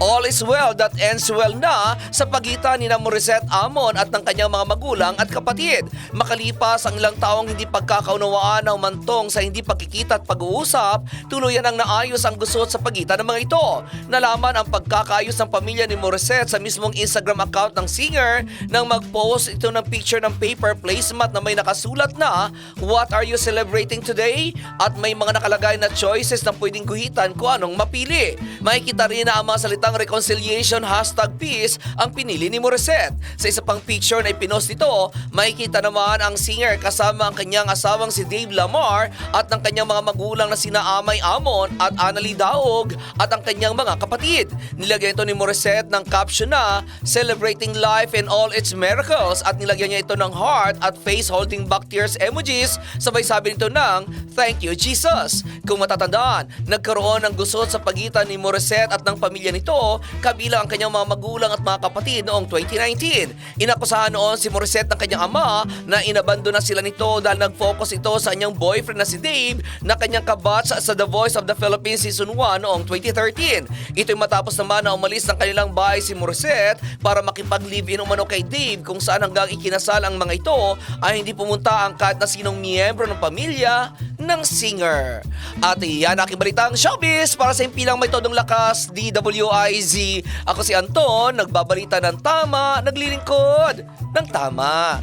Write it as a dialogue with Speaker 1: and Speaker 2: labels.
Speaker 1: all is well that ends well na sa pagitan ni na Amon at ng kanyang mga magulang at kapatid. Makalipas ang ilang taong hindi pagkakaunawaan na umantong sa hindi pagkikita at pag-uusap, tuluyan ang naayos ang gusot sa pagitan ng mga ito. Nalaman ang pagkakaayos ng pamilya ni Morissette sa mismong Instagram account ng singer nang mag-post ito ng picture ng paper placemat na may nakasulat na What are you celebrating today? At may mga nakalagay na choices na pwedeng guhitan kung anong mapili. Makikita rin na ang mga salitang reconciliation hashtag peace ang pinili ni Morissette. Sa isa pang picture na ipinost nito, makikita naman ang singer kasama ang kanyang asawang si Dave Lamar at ng kanyang mga magulang na sina Amay Amon at Annalie Daog at ang kanyang mga kapatid. Nilagyan ito ni Morissette ng caption na Celebrating Life and All Its Miracles at nilagyan niya ito ng heart at face holding back tears emojis sabay sabi nito ng Thank you Jesus. Kung matatandaan, nagkaroon ng gusot sa pagitan ni Morissette at ng pamilya nito kabilang ang kanyang mga magulang at mga kapatid noong 2019. Inakusahan noon si Morissette ng kanyang ama na inabando na sila nito dahil nag-focus ito sa kanyang boyfriend na si Dave na kanyang kabatch sa The Voice of the Philippines Season 1 noong 2013. Ito'y matapos naman na umalis ng kanilang bahay si Morissette para makipag-live-in umano kay Dave kung saan hanggang ikinasal ang mga ito ay hindi pumunta ang kahit na sinong miyembro ng pamilya ng singer. At iyan aking balitang showbiz para sa impilang may todong lakas DWIZ. Ako si Anton, nagbabalita ng tama, naglilingkod ng tama.